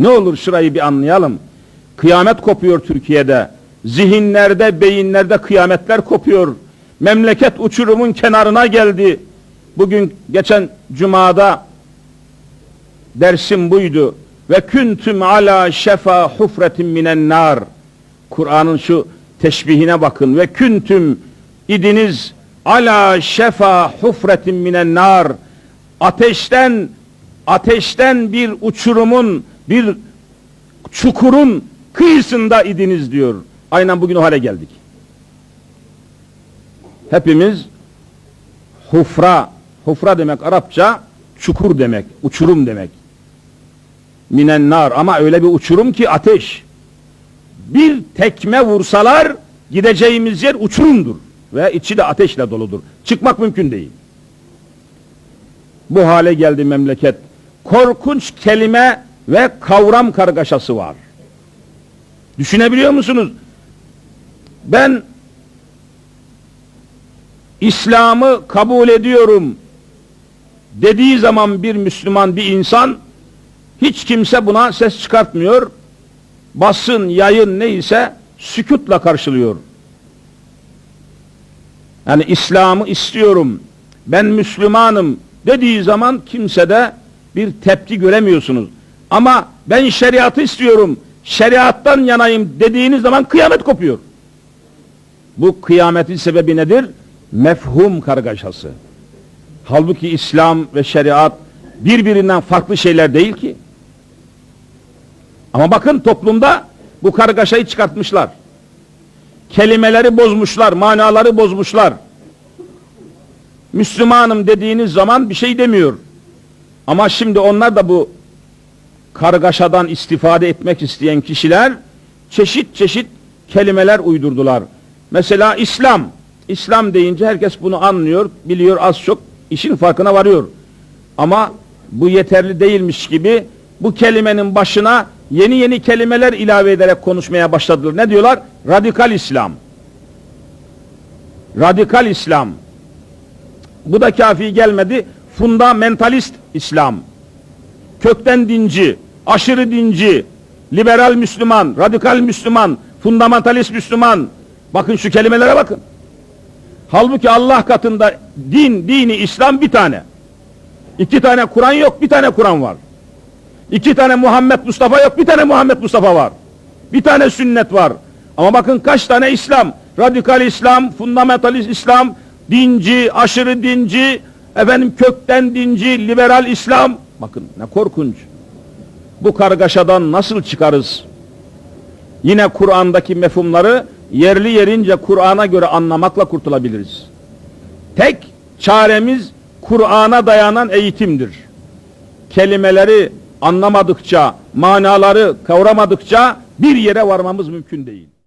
Ne olur şurayı bir anlayalım. Kıyamet kopuyor Türkiye'de. Zihinlerde, beyinlerde kıyametler kopuyor. Memleket uçurumun kenarına geldi. Bugün geçen cumada dersim buydu. Ve küntüm ala şefa hufretin minen nar. Kur'an'ın şu teşbihine bakın. Ve küntüm idiniz ala şefa hufretin minen nar. Ateşten ateşten bir uçurumun bir çukurun kıyısında idiniz diyor. Aynen bugün o hale geldik. Hepimiz hufra, hufra demek Arapça çukur demek, uçurum demek. Minen nar ama öyle bir uçurum ki ateş. Bir tekme vursalar gideceğimiz yer uçurumdur ve içi de ateşle doludur. Çıkmak mümkün değil. Bu hale geldi memleket. Korkunç kelime ve kavram kargaşası var. Düşünebiliyor musunuz? Ben İslam'ı kabul ediyorum dediği zaman bir Müslüman bir insan hiç kimse buna ses çıkartmıyor. Basın, yayın neyse sükutla karşılıyor. Yani İslam'ı istiyorum, ben Müslümanım dediği zaman kimsede bir tepki göremiyorsunuz. Ama ben şeriatı istiyorum, şeriattan yanayım dediğiniz zaman kıyamet kopuyor. Bu kıyametin sebebi nedir? Mefhum kargaşası. Halbuki İslam ve şeriat birbirinden farklı şeyler değil ki. Ama bakın toplumda bu kargaşayı çıkartmışlar. Kelimeleri bozmuşlar, manaları bozmuşlar. Müslümanım dediğiniz zaman bir şey demiyor. Ama şimdi onlar da bu kargaşadan istifade etmek isteyen kişiler çeşit çeşit kelimeler uydurdular. Mesela İslam. İslam deyince herkes bunu anlıyor, biliyor az çok, işin farkına varıyor. Ama bu yeterli değilmiş gibi bu kelimenin başına yeni yeni kelimeler ilave ederek konuşmaya başladılar. Ne diyorlar? Radikal İslam. Radikal İslam. Bu da kafi gelmedi. Fundamentalist İslam. Kökten dinci, aşırı dinci, liberal Müslüman, radikal Müslüman, fundamentalist Müslüman. Bakın şu kelimelere bakın. Halbuki Allah katında din, dini İslam bir tane. İki tane Kur'an yok, bir tane Kur'an var. İki tane Muhammed Mustafa yok, bir tane Muhammed Mustafa var. Bir tane sünnet var. Ama bakın kaç tane İslam. Radikal İslam, fundamentalist İslam, dinci, aşırı dinci, efendim kökten dinci, liberal İslam. Bakın ne korkunç. Bu kargaşadan nasıl çıkarız? Yine Kur'an'daki mefhumları yerli yerince Kur'an'a göre anlamakla kurtulabiliriz. Tek çaremiz Kur'an'a dayanan eğitimdir. Kelimeleri anlamadıkça, manaları kavramadıkça bir yere varmamız mümkün değil.